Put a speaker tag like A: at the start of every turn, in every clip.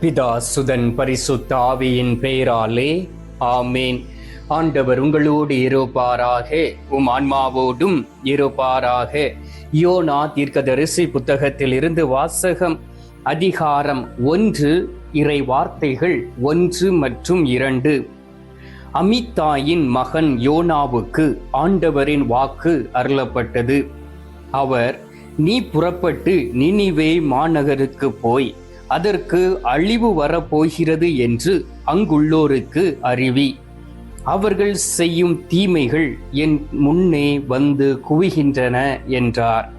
A: பிதா சுதன் பரிசுத்த ஆவியின் பெயராலே ஆமேன். ஆண்டவர் உங்களோடு இருப்பாராக உம் ஆன்மாவோடும் இருப்பாராக. யோனா தீர்க்கதரிசி புத்தகத்தில் இருந்து வாசகம் அதிகாரம் ஒன்று இறை வார்த்தைகள் ஒன்று மற்றும் இரண்டு. அமித்தாயின் மகன் யோனாவுக்கு ஆண்டவரின் வாக்கு அருளப்பட்டது. அவர் நீ புறப்பட்டு நினிவே மாநகருக்கு போய் அதற்கு அழிவு வரப்போகிறது என்று அங்குள்ளோருக்கு அறிவி. அவர்கள் செய்யும் தீமைகள் என் முன்னே வந்து குவிகின்றன என்றார்.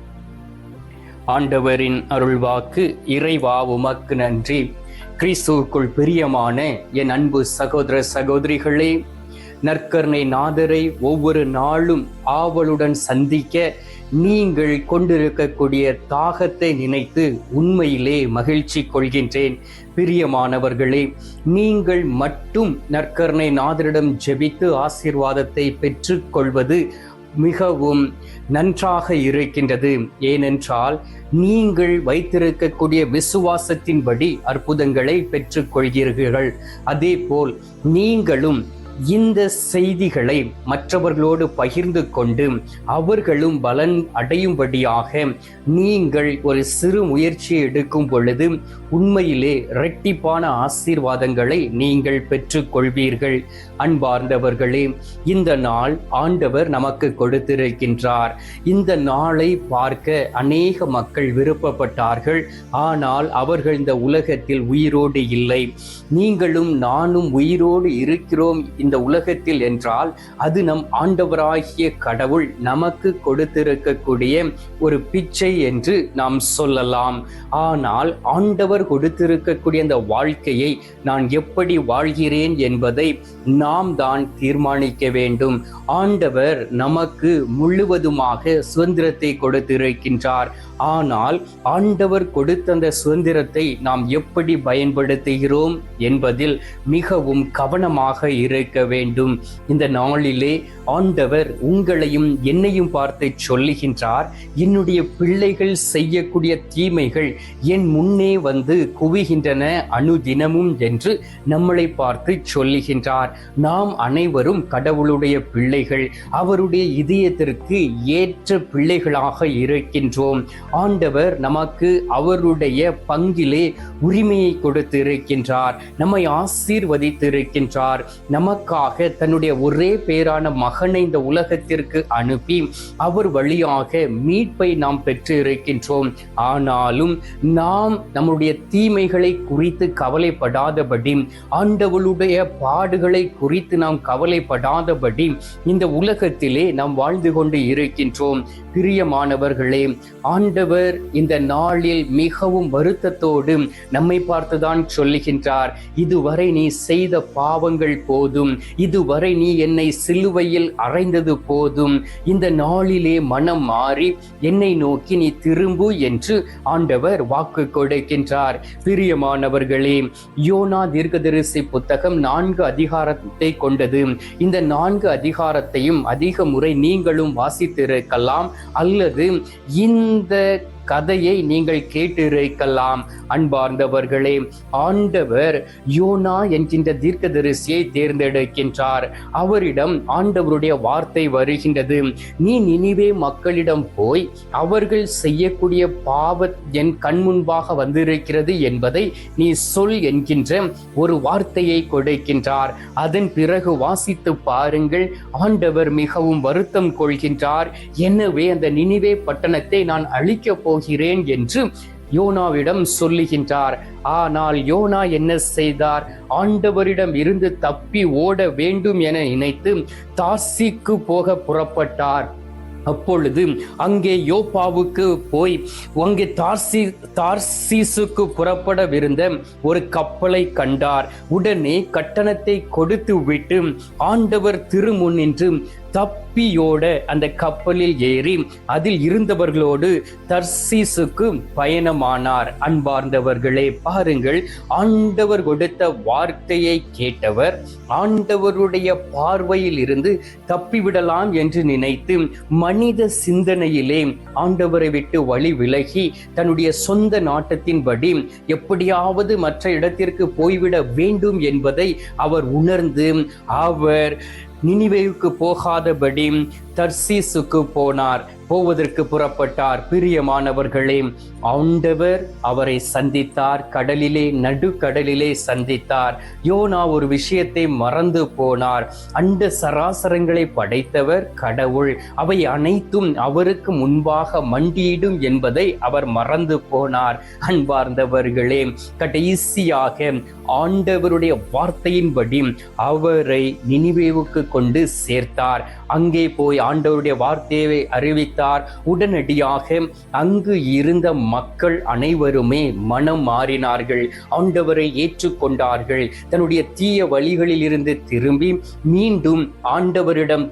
A: ஆண்டவரின் அருள்வாக்கு இறைவா உமக்கு நன்றி. கிறிஸ்துவுக்குள் பிரியமான என் அன்பு சகோதர சகோதரிகளே நற்கருணை நாதரை ஒவ்வொரு நாளும் ஆவலுடன் சந்திக்க நீங்கள் கொண்டிருக்கக்கூடிய தாகத்தை நினைத்து உண்மையிலே மகிழ்ச்சி கொள்கின்றேன். பிரியமானவர்களே நீங்கள் மட்டும் நற்கருணை நாதரிடம் ஜெபித்து ஆசீர்வாதத்தை பெற்றுக்கொள்வது மிகவும் நன்றாக இருக்கின்றது. ஏனென்றால் நீங்கள் வைத்திருக்கக்கூடிய விசுவாசத்தின்படி அற்புதங்களை பெற்றுக்கொள்கிறீர்கள். அதேபோல் நீங்களும் இந்த செய்திகளை மற்றவர்களோடு பகிர்ந்து கொண்டு அவர்களும் பலன் அடையும்படியாக நீங்கள் ஒரு சிறு முயற்சியை எடுக்கும் பொழுது உண்மையிலே இரட்டிப்பான ஆசீர்வாதங்களை நீங்கள் பெற்றுக்கொள்வீர்கள். அன்பார்ந்தவர்களே இந்த நாள் ஆண்டவர் நமக்கு கொடுத்திருக்கின்றார். இந்த நாளை பார்க்க அநேக மக்கள் விருப்பப்பட்டார்கள். ஆனால் அவர்கள் இந்த உலகத்தில் உயிரோடு இல்லை. நீங்களும் நானும் உயிரோடு இருக்கிறோம் இந்த உலகத்தில் என்றால் அது நம் ஆண்டவராகிய கடவுள் நமக்கு கொடுத்திருக்கக்கூடிய ஒரு பிச்சை என்று நாம் சொல்லலாம். ஆனால் ஆண்டவர் கொடுத்திருக்கக்கூடிய அந்த வாழ்க்கையை நான் எப்படி வாழ்கிறேன் என்பதை நாம் தான் தீர்மானிக்க வேண்டும். ஆண்டவர் நமக்கு முழுவதுமாக சுதந்திரத்தை கொடுத்திருக்கின்றார். ஆனால் ஆண்டவர் கொடுத்த அந்த சுதந்திரத்தை நாம் எப்படி பயன்படுத்துகிறோம் என்பதில் மிகவும் கவனமாக இருக்க வேண்டும். இந்த நாளிலே ஆண்டவர் உங்களையும் என்னையும் பார்த்து சொல்லுகின்றார் என்னுடைய பிள்ளைகள் செய்யக்கூடிய தீமைகள் என் முன்னே வந்து குவிகின்றன அனுதினமும் என்று நம்மளை பார்த்து சொல்லுகின்றார். நாம் அனைவரும் கடவுளுடைய பிள்ளைகள் அவருடைய இதயத்திற்கு ஏற்ற பிள்ளைகளாக இருக்கின்றோம். ஆண்டவர் நமக்கு அவருடைய பங்கிலே உரிமையை கொடுத்து இருக்கின்றார் நம்மை ஆசீர்வதித்திருக்கின்றார். நமக்காக தன்னுடைய ஒரே பேரான மகனை இந்த உலகத்திற்கு அனுப்பி அவர் வழியாக மீட்பை நாம் பெற்று இருக்கின்றோம். ஆனாலும் நாம் நம்முடைய தீமைகளை குறித்து கவலைப்படாதபடி ஆண்டவளுடைய பாடுகளை குறித்து நாம் கவலைப்படாதபடி இந்த உலகத்திலே நாம் வாழ்ந்து கொண்டு இருக்கின்றோம். பிரியமானவர்களே ஆண்டவர் இந்த நாளில் மிகவும் வருத்தத்தோடு நம்மை பார்த்துதான் சொல்லுகின்றார். இதுவரை நீ செய்த பாவங்கள் போதும். இதுவரை நீ என்னை சிலுவையில் அரைந்தது போதும். இந்த நாளிலே மனம் மாறி என்னை நோக்கி நீ திரும்பு என்று ஆண்டவர் வாக்கு கொடுக்கின்றார். பிரியமானவர்களே யோனா தீர்க்கதரிசி புத்தகம் நான்கு அதிகாரத்தை கொண்டது. இந்த நான்கு அதிகாரத்தையும் அதிக முறை நீங்களும் வாசித்திருக்கலாம். அல்லது இந்த கதையை நீங்கள் கேட்டிருக்கலாம். அன்பார்ந்தவர்களே ஆண்டவர் யோனா என்கின்ற தீர்க்கதரிசியை தேர்ந்தெடுக்கின்றார். அவரிடம் ஆண்டவருடைய வார்த்தை வருகின்றது. நீ நினிவே மக்களிடம் போய் அவர்கள் செய்யக்கூடிய பாவ என் கண் முன்பாக வந்திருக்கிறது என்பதை நீ சொல் என்கின்ற ஒரு வார்த்தையை கொடுக்கின்றார். அதன் பிறகு வாசித்து பாருங்கள். ஆண்டவர் மிகவும் வருத்தம் கொள்கின்றார். எனவே அந்த நினைவே பட்டணத்தை நான் அழிக்கப் போகிறேன் போகிறேன் என்று யோனாவிடம் சொல்லுகின்றார். ஆனால் யோனா என்ன செய்தார்? ஆண்டவரிடம் இருந்து தப்பி ஓட வேண்டும் என நினைத்து தாசிக்கு போக புறப்பட்டார். அப்பொழுது அங்கே யோப்பாவுக்கு போய் அங்கே தார்சி தார்சீசுக்கு புறப்படவிருந்த ஒரு கப்பலை கண்டார். உடனே கட்டணத்தை கொடுத்து விட்டு ஆண்டவர் திருமுன் நின்று தப்பியோட அந்த கப்பலில் ஏறி அதில் இருந்தவர்களோடு தர்சீசுக்கு பயணமானார். அன்பார்ந்தவர்களே பாருங்கள் ஆண்டவர் கொடுத்த வார்த்தையை கேட்டவர் ஆண்டவருடைய பார்வையில் இருந்து தப்பிவிடலாம் என்று நினைத்து மனித சிந்தனையிலே ஆண்டவரை விட்டு வழி விலகி தன்னுடைய சொந்த நாட்டத்தின்படி எப்படியாவது மற்ற இடத்திற்கு போய்விட வேண்டும் என்பதை அவர் உணர்ந்து அவர் நினிவேவுக்கு போகாதபடி தர்சீசுக்கு போனார். போவதற்கு புறப்பட்டார். பிரியமானவர்களே ஆண்டவர் அவரை சந்தித்தார். கடலிலே நடுக்கடலிலே சந்தித்தார். யோனா ஒரு விஷயத்தை மறந்து போனார். அண்ட சராசரங்களை படைத்தவர் கடவுள். அவை அனைத்தும் அவருக்கு முன்பாக மண்டியிடும் என்பதை அவர் மறந்து போனார். அன்பார்ந்தவர்களே கடைசியாக ஆண்டவருடைய வார்த்தையின்படி அவரை நினைவேவுக்கு கொண்டு சேர்த்தார். அங்கே போய் ஆண்டவருடைய வார்த்தையை அறிவித்தார். உடனடியாக அங்கு இருந்த மக்கள் அனைவருமே மனம் மாறினார்கள். ஆண்டவரை ஏற்றுக்கொண்டார்கள். தன்னுடைய தீய வழிகளில் இருந்து திரும்பி மீண்டும் ஆண்டவரிடம்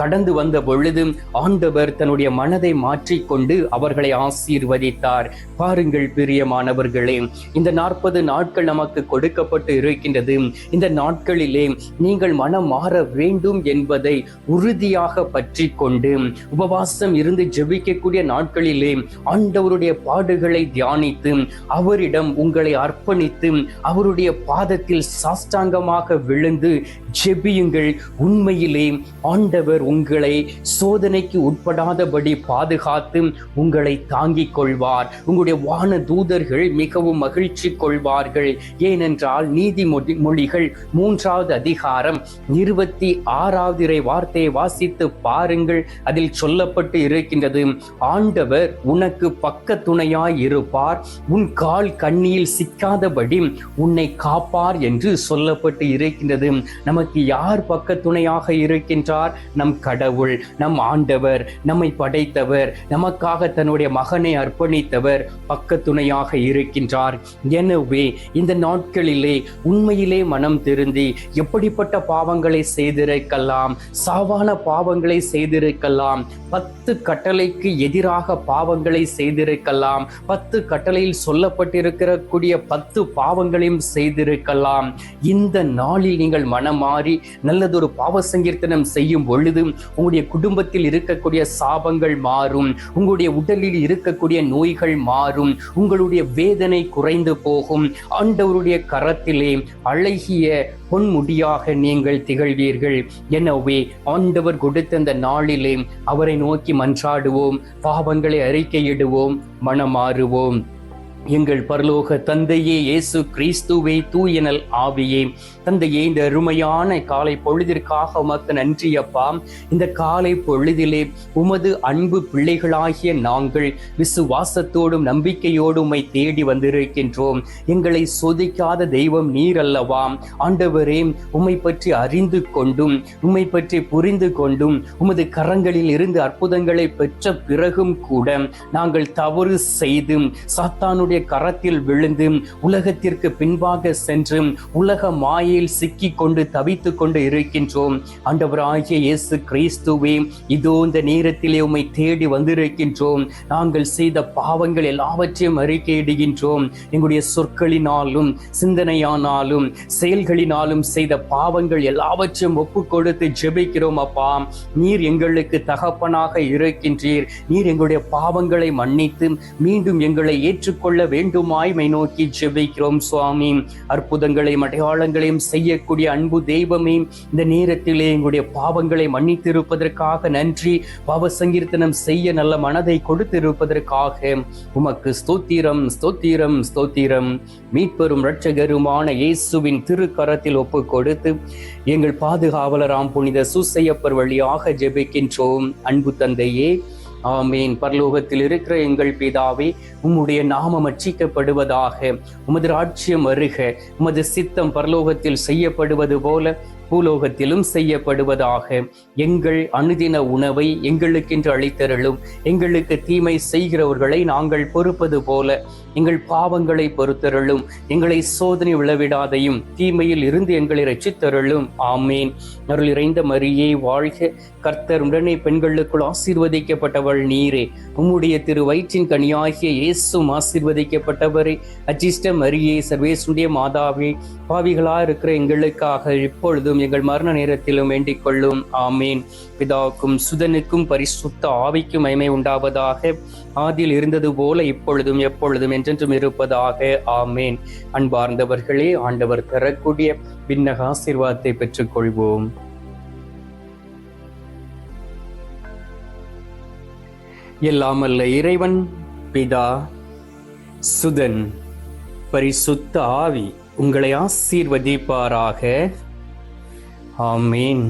A: கடந்து வந்த பொழுது ஆண்டவர் தன்னுடைய மனதை மாற்றிக்கொண்டு அவர்களை ஆசீர்வதித்தார். பாருங்கள் பிரியமானவர்களே இந்த நாற்பது நாட்கள் நமக்கு கொடுக்கப்பட்டு இருக்கின்றது. இந்த நாட்களிலே நீங்கள் மனம் மாற வேண்டும் என்பதை உறுதியாக பற்றி கொண்டு உபவாசம் இருந்து ஜெபிக்கக்கூடிய நாட்களிலே ஆண்டவருடைய பாடுகளை தியானித்து அவரிடம் உங்களை அர்ப்பணித்து அவருடைய பாதத்தில் சாஷ்டாங்கமாக விழுந்து ஜெபியுங்கள். உண்மையிலே ஆண்டவர் உங்களை சோதனைக்கு உட்படாதபடி பாதுகாத்து உங்களை தாங்கிக் கொள்வார். உங்களுடைய வான தூதர்கள் மிகவும் மகிழ்ச்சி கொள்வார்கள். ஏனென்றால் நீதிமொழி மொழிகள் மூன்றாவது அதிகாரம் இருபத்தி ஆறாவது இறை வார்த்தையை வாசித்து பாருங்கள். அதில் சொல்லப்பட்டு இருக்கின்றது ஆண்டவர் உனக்கு பக்க துணையாய் இருப்பார். உன் கால் கண்ணியில் சிக்காதபடி உன்னை காப்பார் என்று சொல்லப்பட்டு இருக்கின்றது. நமக்கு யார் பக்க துணையாக இருக்கின்றார்? நம் கடவுள் நம் ஆண்டவர் நம்மை படைத்தவர் நமக்காக தன்னுடைய மகனை அர்ப்பணித்தவர் பக்கத்துணையாக இருக்கின்றார். எனவே இந்த நாட்களிலே உண்மையிலே மனம் திருந்தி எப்படிப்பட்ட பாவங்களை செய்திருக்கலாம் சாவான பாவங்களை செய்திருக்கலாம் பத்து கட்டளைக்கு எதிராக பாவங்களை செய்திருக்கலாம் பத்து கட்டளையில் சொல்லப்பட்டிருக்கக்கூடிய பத்து பாவங்களையும் செய்திருக்கலாம். இந்த நாளில் நீங்கள் மனமாறி நல்லதொரு பாவ சங்கீர்த்தனம் செய்யும் பொழுது உங்களுடைய குடும்பத்தில் இருக்கக்கூடிய சாபங்கள் மாறும். உங்களுடைய உடலில் இருக்கக்கூடிய நோய்கள் மாறும். உங்களுடைய வேதனை குறைந்து போகும். ஆண்டவருடைய கரத்திலே அழகிய பொன்முடியாக நீங்கள் திகழ்வீர்கள். எனவே ஆண்டவர் கொடுத்த அந்த நாளிலே அவரை நோக்கி மன்றாடுவோம். பாவங்களை அறிக்கையிடுவோம். மனமாறுவோம். எங்கள் பரலோக தந்தையே இயேசு கிறிஸ்துவே தூயனல் ஆவியே. தந்தையே இந்த அருமையான காலை பொழுதிற்காக உமக்கு நன்றி அப்பா. இந்த காலை பொழுதிலே உமது அன்பு பிள்ளைகளாகிய நாங்கள் விசுவாசத்தோடும் நம்பிக்கையோடும் உம்மை தேடி வந்திருக்கின்றோம். எங்களை சோதிக்காத தெய்வம் நீர் அல்லவா. ஆண்டவரே உம்மை பற்றி அறிந்து கொண்டும் உம்மை பற்றி புரிந்து கொண்டும் உமது கரங்களில் இருந்து அற்புதங்களை பெற்ற பிறகும் கூட நாங்கள் தவறு செய்து சாத்தானுடைய அவருடைய கரத்தில் விழுந்து உலகத்திற்கு பின்பாக சென்று உலக மாயையில் சிக்கி கொண்டு தவித்து கொண்டு இருக்கின்றோம். ஆண்டவராகிய இயேசு கிறிஸ்துவே இதோ இந்த நேரத்திலே உம்மை தேடி வந்திருக்கின்றோம். நாங்கள் செய்த பாவங்கள் எல்லாவற்றையும் அறிக்கையிடுகின்றோம் எங்களுடைய சொற்களினாலும் சிந்தனையானாலும் செயல்களினாலும் செய்த பாவங்கள் எல்லாவற்றையும் ஒப்பு கொடுத்து ஜெபிக்கிறோம் அப்பா. நீர் எங்களுக்கு தகப்பனாக இருக்கின்றீர். நீர் எங்களுடைய பாவங்களை மன்னித்து மீண்டும் எங்களை ஏற்றுக்கொள்ள வேண்டுமாய் மை நோக்கி ஜெபிக்கிறோம் சுவாமி. அற்புதங்களையும் அடையாளங்களையும் செய்யக்கூடிய அன்பு தெய்வமே இந்த நேரத்திலே எங்களுடைய பாவங்களை மன்னித்திருப்பதற்காக நன்றி. பாவ சங்கீர்த்தனம் செய்ய நல்ல மனதை கொடுத்திருப்பதற்காக உமக்கு ஸ்தோத்திரம் ஸ்தோத்திரம் ஸ்தோத்திரம். மீட்பெரும் இரட்சகருமான இயேசுவின் திருக்கரத்தில் ஒப்பு கொடுத்து எங்கள் பாதுகாவலராம் புனித சுசையப்பர் வழியாக ஜெபிக்கின்றோம். அன்பு தந்தையே ஆமீன். பரலோகத்தில் இருக்கிற எங்கள் பிதாவே உம்முடைய நாமம் அச்சிக்கப்படுவதாக உமது ராட்சியம் வருக உமது சித்தம் பரலோகத்தில் செய்யப்படுவது போல பூலோகத்திலும் செய்யப்படுவதாக. எங்கள் அனுதின உணவை எங்களுக்கென்று அளித்தருளும். எங்களுக்கு தீமை செய்கிறவர்களை நாங்கள் பொறுப்பது போல. எங்கள் பாவங்களை பொறுத்தருளும். எங்களை சோதனை விளவிடாதையும் தீமையில் இருந்து எங்களை ரச்சித்தருளும் ஆமேன். அருள் இறைந்த மரியே வாழ்க. கர்த்தர் உடனே பெண்களுக்குள் ஆசீர்வதிக்கப்பட்டவள் நீரே. உம்முடைய திரு வயிற்றின் கனியாகிய இயேசும் ஆசீர்வதிக்கப்பட்டவரே. அஜிஷ்ட மரியே சர்வேசுடைய மாதாவே. பாவிகளா இருக்கிற எங்களுக்காக இப்பொழுதும் எங்கள் மரண நேரத்திலும் வேண்டிக் கொள்ளும். ஆமீன். பிதாவுக்கும் சுதனுக்கும் பரிசுத்த ஆவிக்கும் மகிமை உண்டாவதாக. ஆதியில் இருந்தது போல இப்பொழுதும் எப்பொழுதும் என்றென்றும் இருப்பதாக. ஆமேன். அன்பார்ந்தவர்களே ஆண்டவர் தரக்கூடிய பின்னக ஆசீர்வாதத்தை பெற்றுக்கொள்வோம். எல்லாமல்ல இறைவன் பிதா சுதன் பரிசுத்த ஆவி உங்களை ஆசீர்வதிப்பாராக. ஆமேன்